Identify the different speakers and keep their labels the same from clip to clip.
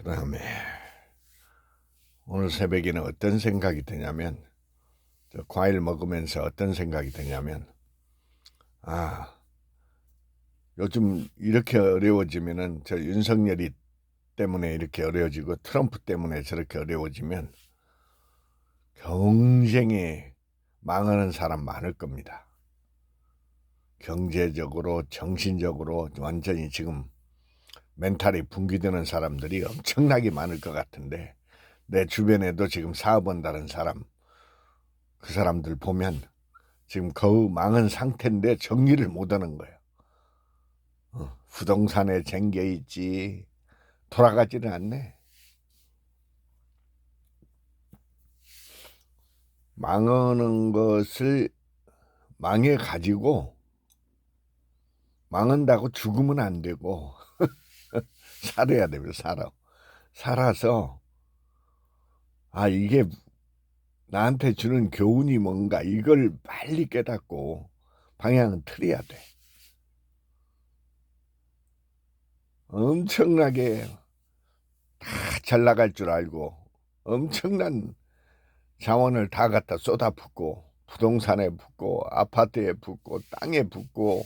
Speaker 1: 그 다음에 오늘 새벽에는 어떤 생각이 드냐면 저 과일 먹으면서 어떤 생각이 드냐면 아 요즘 이렇게 어려워지면은 저 윤석열이 때문에 이렇게 어려워지고 트럼프 때문에 저렇게 어려워지면 경쟁에 망하는 사람 많을 겁니다. 경제적으로 정신적으로 완전히 지금 멘탈이 붕괴되는 사람들이 엄청나게 많을 것 같은데 내 주변에도 지금 사업한다는 사람 그 사람들 보면 지금 거의 망한 상태인데 정리를 못하는 거예요. 어, 부동산에 쟁겨 있지 돌아가지는 않네. 망하는 것을 망해 가지고 망한다고 죽으면 안 되고 살아야 됩니다. 살아. 살아서 아 이게 나한테 주는 교훈이 뭔가 이걸 빨리 깨닫고 방향을 틀어야 돼. 엄청나게 다 잘 나갈 줄 알고 엄청난 자원을 다 갖다 쏟아붓고 부동산에 붓고 아파트에 붓고 땅에 붓고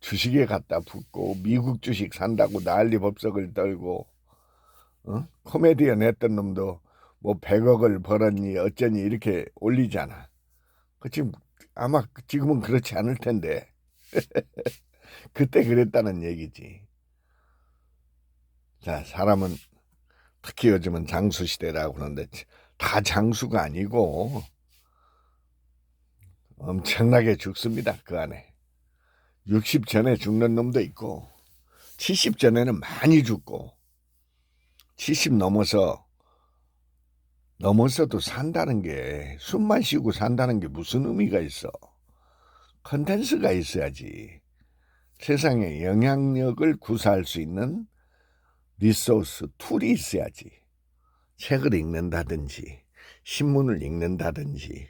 Speaker 1: 주식에 갖다 붓고 미국 주식 산다고 난리 법석을 떨고 어? 코미디언 했던 놈도 뭐 100억을 벌었니 어쩌니 이렇게 올리잖아. 그 지금 아마 지금은 그렇지 않을 텐데 그때 그랬다는 얘기지. 자 사람은 특히 요즘은 장수 시대라고 그러는데 다 장수가 아니고 엄청나게 죽습니다 그 안에 60 전에 죽는 놈도 있고 70 전에는 많이 죽고 70 넘어서 넘어서도 산다는 게 숨만 쉬고 산다는 게 무슨 의미가 있어? 컨텐츠가 있어야지. 세상에 영향력을 구사할 수 있는 리소스 툴이 있어야지. 책을 읽는다든지 신문을 읽는다든지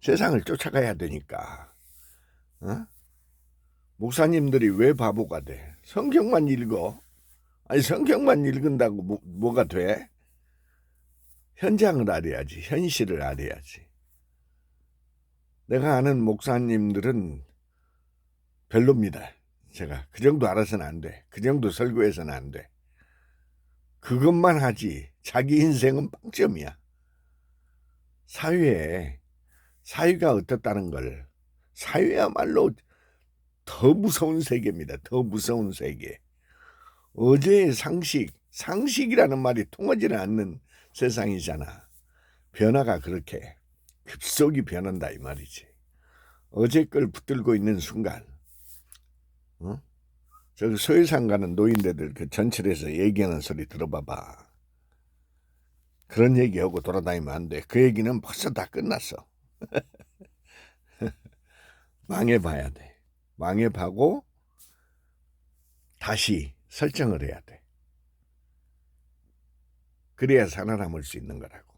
Speaker 1: 세상을 쫓아가야 되니까 어? 목사님들이 왜 바보가 돼? 성경만 읽어. 아니 성경만 읽은다고 뭐, 뭐가 돼? 현장을 알아야지. 현실을 알아야지. 내가 아는 목사님들은 별로입니다. 제가 그 정도 알아서는 안 돼. 그 정도 설교해서는 안 돼. 그것만 하지. 자기 인생은 빵점이야. 사회에 사회가 어떻다는 걸 사회야말로 더 무서운 세계입니다. 더 무서운 세계. 어제의 상식, 상식이라는 말이 통하지는 않는 세상이잖아. 변화가 그렇게 급속히 변한다 이 말이지. 어제 걸 붙들고 있는 순간, 어? 저기 소유상 가는 노인네들 그 전철에서 얘기하는 소리 들어봐봐. 그런 얘기하고 돌아다니면 안 돼. 그 얘기는 벌써 다 끝났어. 망해봐야 돼. 망해봐고 다시 설정을 해야 돼. 그래야 살아남을 수 있는 거라고.